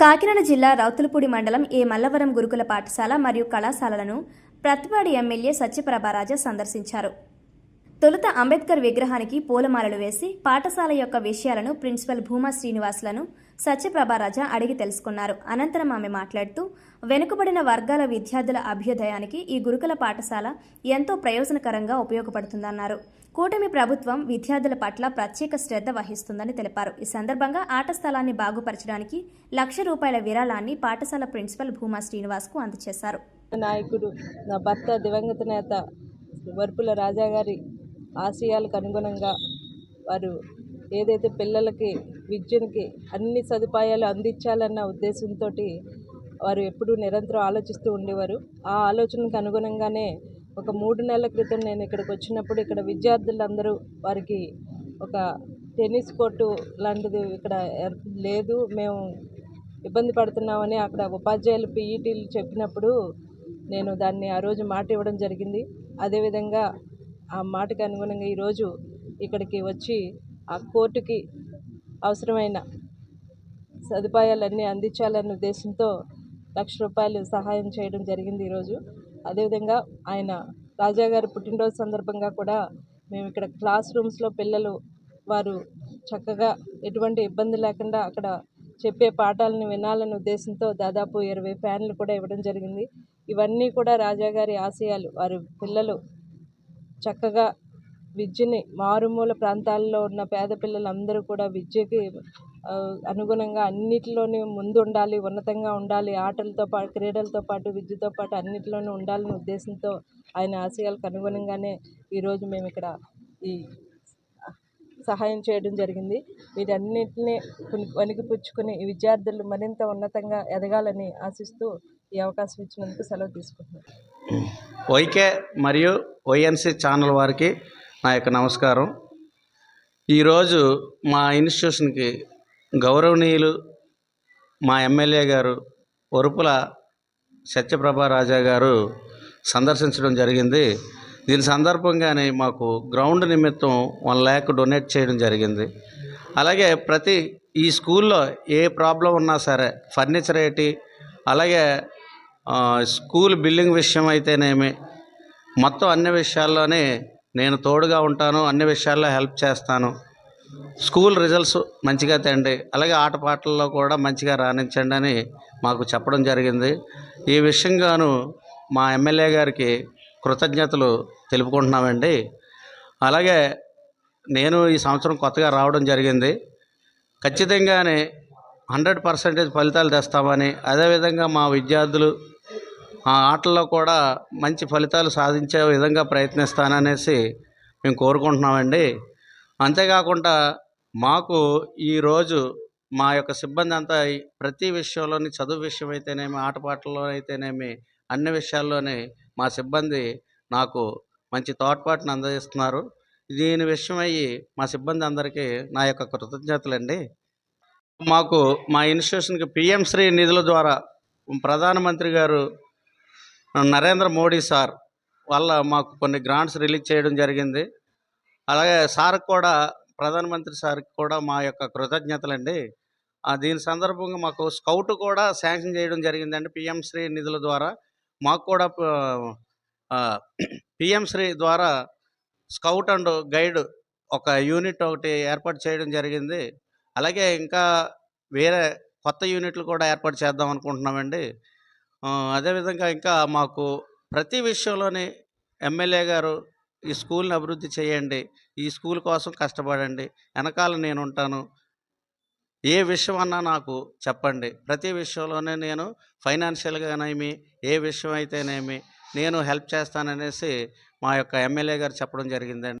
కాకినాడ జిల్లా రౌతులపూడి మండలం ఏ మల్లవరం గురుకుల పాఠశాల మరియు కళాశాలలను ప్రతిపాడి ఎమ్మెల్యే సత్యప్రభారాజా సందర్శించారు. తొలుత అంబేద్కర్ విగ్రహానికి పూలమాలలు వేసి పాఠశాల యొక్క విషయాలను ప్రిన్సిపల్ భూమా శ్రీనివాసులను సత్యప్రభారాజా అడిగి తెలుసుకున్నారు. అనంతరం ఆమె మాట్లాడుతూ వెనుకబడిన వర్గాల విద్యార్థుల అభ్యుదయానికి ఈ గురుకుల పాఠశాల ఎంతో ప్రయోజనకరంగా ఉపయోగపడుతుందన్నారు. కూటమి ప్రభుత్వం విద్యార్థుల పట్ల ప్రత్యేక శ్రద్ధ వహిస్తుందని తెలిపారు. ఈ సందర్భంగా ఆట స్థలాన్ని బాగుపరచడానికి లక్ష రూపాయల విరాళాన్ని పాఠశాల ప్రిన్సిపల్ భూమా శ్రీనివాస్కు అందజేశారు నాయకుడు నా భర్త దివంగత నేత వర్పుల రాజా గారి ఆశయాలకు అనుగుణంగా వారు ఏదైతే పిల్లలకి విద్యకి అన్ని సదుపాయాలు అందించాలన్న ఉద్దేశంతో వారు ఎప్పుడూ నిరంతరం ఆలోచిస్తూ ఉండేవారు. ఆ ఆలోచనకు అనుగుణంగానే ఒక మూడు నెలల క్రితం నేను ఇక్కడికి వచ్చినప్పుడు ఇక్కడ విద్యార్థులందరూ వారికి ఒక టెన్నిస్ కోర్టు లాంటిది ఇక్కడ లేదు మేము ఇబ్బంది పడుతున్నామని అక్కడ ఉపాధ్యాయులు పీఈటీలు చెప్పినప్పుడు నేను దాన్ని ఆ రోజు మాట ఇవ్వడం జరిగింది. అదేవిధంగా ఆ మాటకి అనుగుణంగా ఈరోజు ఇక్కడికి వచ్చి ఆ కోర్టుకి అవసరమైన సదుపాయాలన్నీ అందించాలన్న ఉద్దేశంతో లక్ష రూపాయలు సహాయం చేయడం జరిగింది ఈరోజు. అదేవిధంగా ఆయన రాజా గారి పుట్టినరోజు సందర్భంగా కూడా మేము ఇక్కడ క్లాస్ రూమ్స్లో పిల్లలు వారు చక్కగా ఎటువంటి ఇబ్బంది లేకుండా అక్కడ చెప్పే పాఠాలను వినాలనే ఉద్దేశంతో దాదాపు ఇరవై ఫ్యాన్లు కూడా ఇవ్వడం జరిగింది. ఇవన్నీ కూడా రాజాగారి ఆశయాలు. వారి పిల్లలు చక్కగా విద్యని మారుమూల ప్రాంతాల్లో ఉన్న పేద పిల్లలందరూ కూడా విద్యకి అనుగుణంగా అన్నిటిలోని ముందు ఉండాలి ఉన్నతంగా ఉండాలి ఆటలతో పాటు క్రీడలతో పాటు విద్యతో పాటు అన్నిటిలోనూ ఉండాలనే ఉద్దేశంతో ఆయన ఆశయాలకు అనుగుణంగానే ఈరోజు మేము ఇక్కడ ఈ సహాయం చేయడం జరిగింది. వీటన్నిటిని కొన్ని వణికిపుచ్చుకుని ఈ విద్యార్థులు మరింత ఉన్నతంగా ఎదగాలని ఆశిస్తూ ఈ అవకాశం ఇచ్చినందుకు సెలవు తీసుకుంటున్నాను. వైకే మరియు ఓఎన్సీ ఛానల్ వారికి నా యొక్క నమస్కారం. ఈరోజు మా ఇన్స్టిట్యూషన్కి గౌరవనీయులు మా ఎమ్మెల్యే గారు ఒరుపుల సత్యప్రభా రాజా గారు సందర్శించడం జరిగింది. దీని సందర్భంగానే మాకు గ్రౌండ్ నిమిత్తం వన్ ల్యాక్ డొనేట్ చేయడం జరిగింది. అలాగే ప్రతి ఈ స్కూల్లో ఏ ప్రాబ్లం ఉన్నా సరే ఫర్నిచర్ ఏంటి అలాగే స్కూల్ బిల్డింగ్ విషయం అయితేనేమి మొత్తం అన్ని విషయాల్లోనే నేను తోడుగా ఉంటాను అన్ని విషయాల్లో హెల్ప్ చేస్తాను. స్కూల్ రిజల్ట్స్ మంచిగా తండి అలాగే ఆటపాటల్లో కూడా మంచిగా రాణించండి అని మాకు చెప్పడం జరిగింది. ఈ విషయంగాను మా ఎమ్మెల్యే గారికి కృతజ్ఞతలు తెలుపుకుంటున్నామండి. అలాగే నేను ఈ సంవత్సరం కొత్తగా రావడం జరిగింది. ఖచ్చితంగానే హండ్రెడ్ పర్సెంటేజ్ ఫలితాలు తెస్తామని అదేవిధంగా మా విద్యార్థులు ఆ ఆటల్లో కూడా మంచి ఫలితాలు సాధించే విధంగా ప్రయత్నిస్తాననేసి మేము కోరుకుంటున్నామండి. అంతేకాకుండా మాకు ఈరోజు మా యొక్క సిబ్బంది అంతా ప్రతి విషయంలోని చదువు విషయం అయితేనేమి ఆటపాటల్లో అయితేనేమి అన్ని విషయాల్లోనే మా సిబ్బంది నాకు మంచి తోడ్పాటును అందజేస్తున్నారు. దీని విషయమయ్యి మా సిబ్బంది అందరికీ నా యొక్క కృతజ్ఞతలండి. మాకు మా ఇన్స్టిట్యూషన్కి పిఎం శ్రీ నిధుల ద్వారా ప్రధానమంత్రి గారు నరేంద్ర మోడీ సార్ వల్ల మాకు కొన్ని గ్రాంట్స్ రిలీజ్ చేయడం జరిగింది. అలాగే సార్కి కూడా ప్రధానమంత్రి సార్కి కూడా మా యొక్క కృతజ్ఞతలండి. దీని సందర్భంగా మాకు స్కౌట్ కూడా శాంక్షన్ చేయడం జరిగిందండి పిఎం శ్రీ నిధుల ద్వారా. మాకు కూడా పిఎం శ్రీ ద్వారా స్కౌట్ అండ్ గైడ్ ఒక యూనిట్ ఒకటి ఏర్పాటు చేయడం జరిగింది. అలాగే ఇంకా వేరే కొత్త యూనిట్లు కూడా ఏర్పాటు చేద్దాం అనుకుంటున్నామండి. అదేవిధంగా ఇంకా మాకు ప్రతి విషయంలోనే ఎమ్మెల్యే గారు ఈ స్కూల్ని అభివృద్ధి చేయండి ఈ స్కూల్ కోసం కష్టపడండి వెనకాల నేను ఉంటాను ఏ విషయం అన్నా నాకు చెప్పండి. ప్రతి విషయంలోనే నేను ఫైనాన్షియల్గానేమి ఏ విషయం అయితేనేమి నేను హెల్ప్ చేస్తాననేసి మా యొక్క ఎమ్మెల్యే గారు చెప్పడం జరిగిందండి.